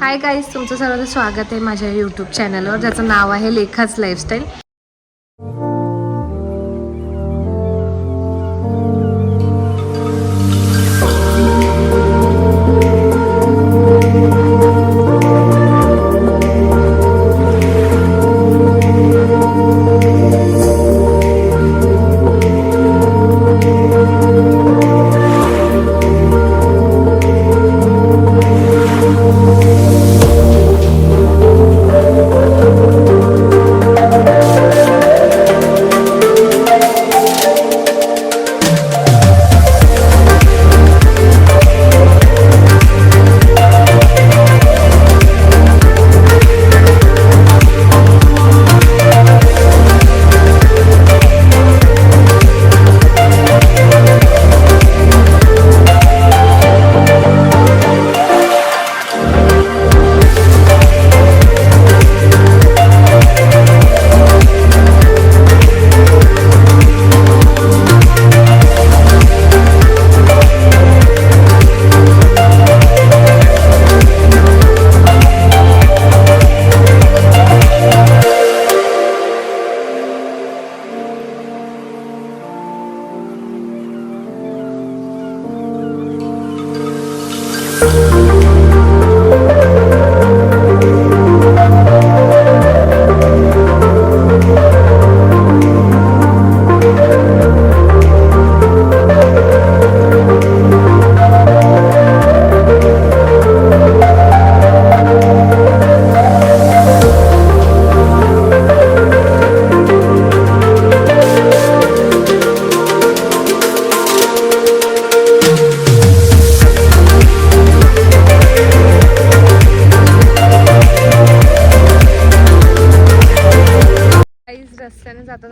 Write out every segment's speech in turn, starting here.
Hi guys तुमचं सर्वांचं स्वागत आहे माझ्या यूट्यूब चॅनलवर ज्याचं नाव आहे लेखाच लाईफस्टाईल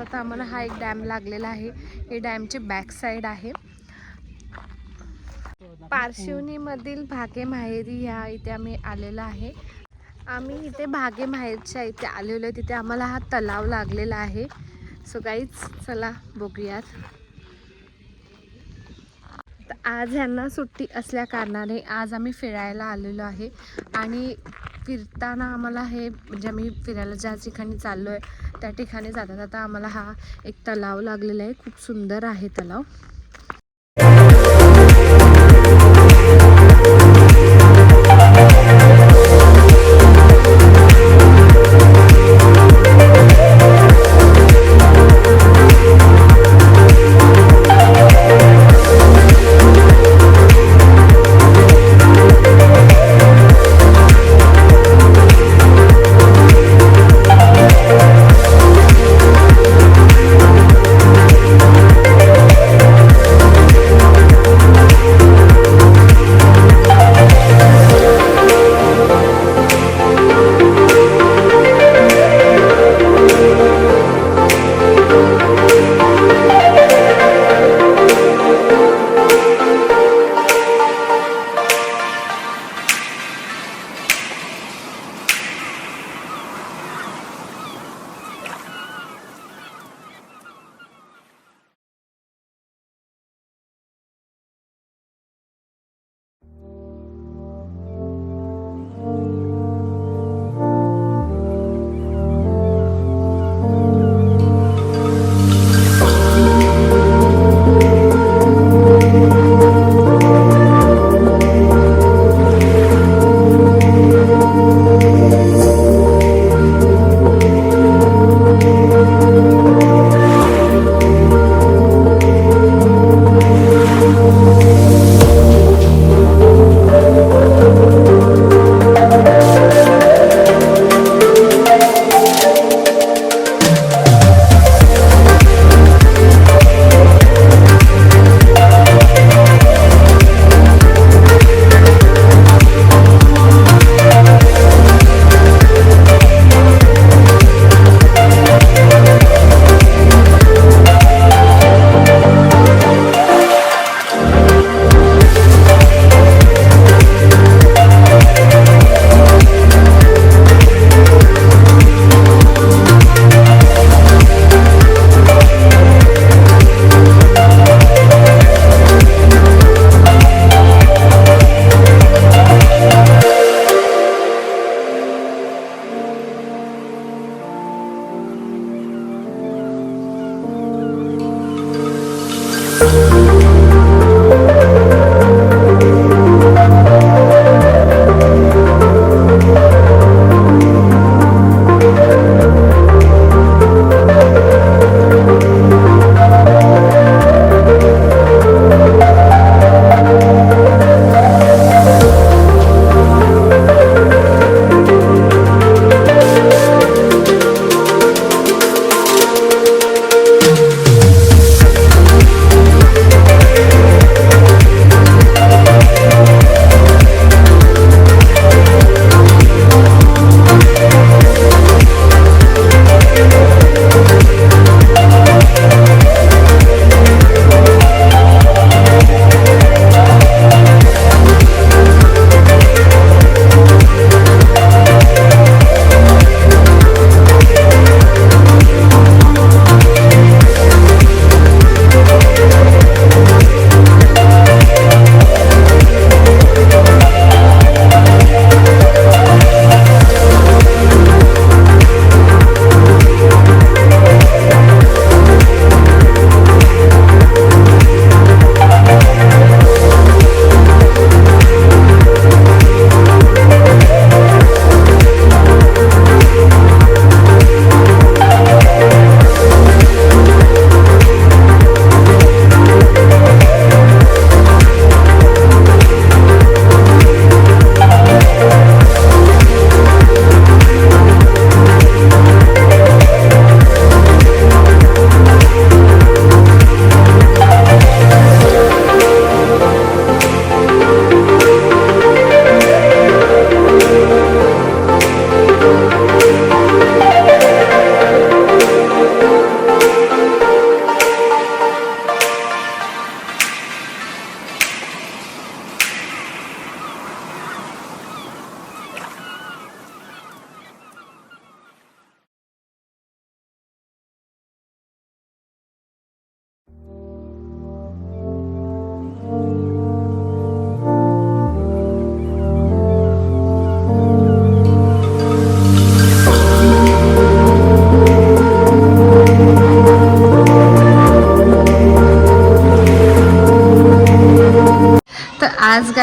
आता आम्हाला हा एक डॅम लागलेला आहे. हे डॅमची बॅक साईड आहे. पारशिवनीमधील भागे माहेरी ह्या इथे आम्ही आलेलो आहे. आम्ही इथे भागे माहेरच्या इथे आलेलो आहे. तिथे आम्हाला हा तलाव लागलेला आहे. सो काहीच चला बघूयात. आज ह्यांना सुट्टी असल्या कारणाने आज आम्ही फिरायला आलेलो आहे. आणि फिरताना आम्हाला हे म्हणजे आम्ही फिरायला ज्या ठिकाणी चाललो आहे त्या ठिकाणी जाता जाता आम्हाला हा एक तलाव लागलेला आहे. खूप सुंदर आहे तलाव.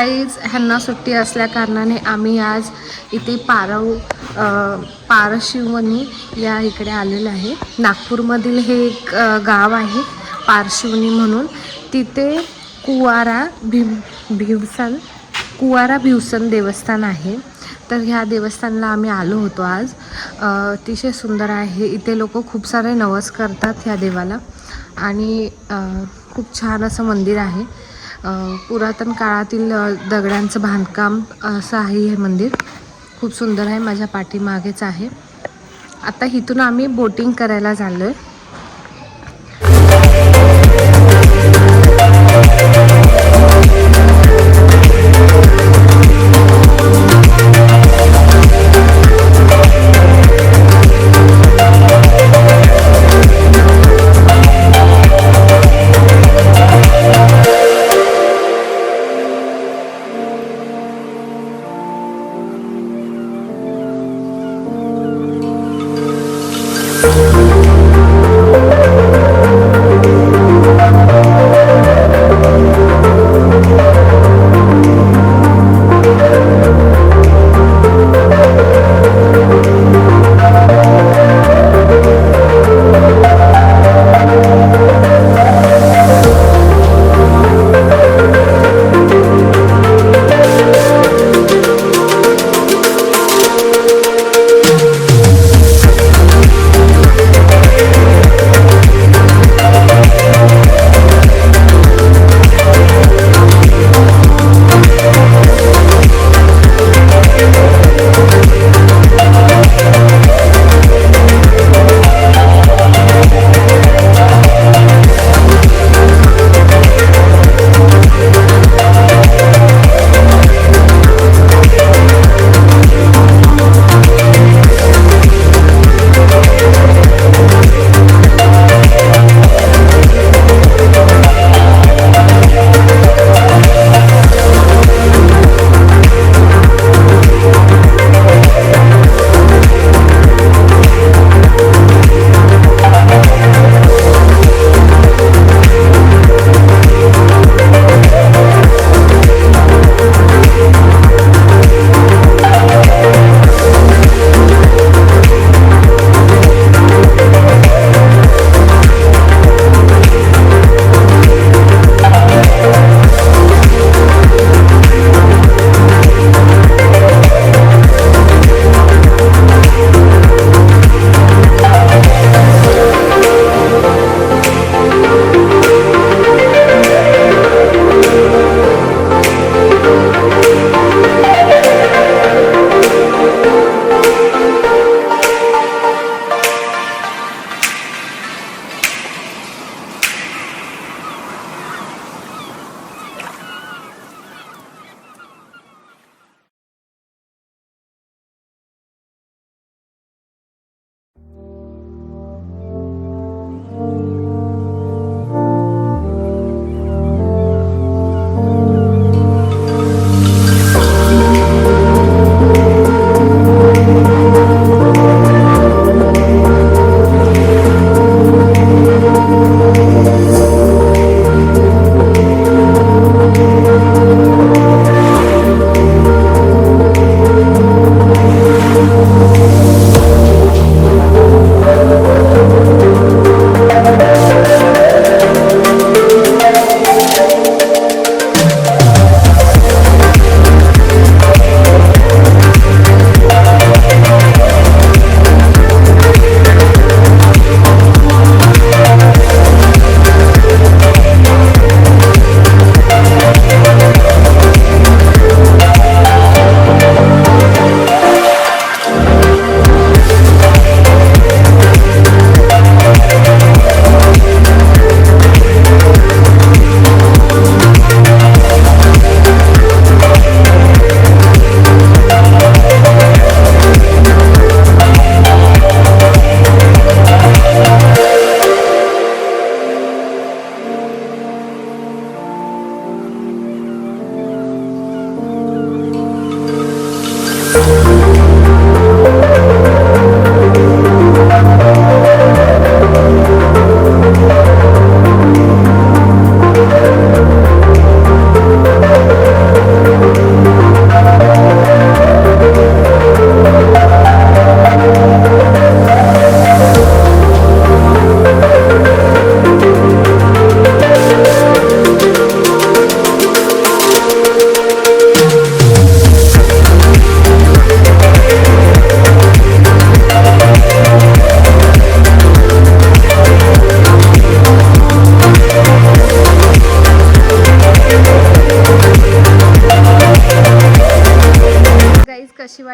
गाईज ह्यांना सुट्टी असल्या कारणाने आम्ही आज इथे पारव पारशिवनी या इकडे आलेलं आहे. नागपूरमधील हे एक गाव आहे पारशिवनी म्हणून. तिथे कुवारा भिम भिवसन कुवारा भिवसन देवस्थान आहे. तर ह्या देवस्थानला आम्ही आलो होतो आज. अतिशय सुंदर आहे. इथे लोक खूप सारे नवस करतात ह्या देवाला. आणि खूप छान असं मंदिर आहे. पुरातन काळातील दगडांचं बांधकाम असं आहे हे मंदिर. खूप सुंदर आहे माझ्या पाठीमागेच आहे. आता इथून आम्ही बोटिंग करायला चाललो आहे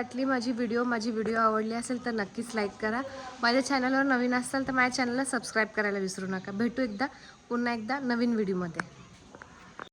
वाटली माझी व्हिडिओ माझी व्हिडिओ आवडली असेल तर नक्कीच लाईक करा. माझ्या चॅनलवर नवीन असाल तर माझ्या चॅनलला सबस्क्राईब करायला विसरू नका. भेटू एकदा पुन्हा एकदा नवीन व्हिडिओमध्ये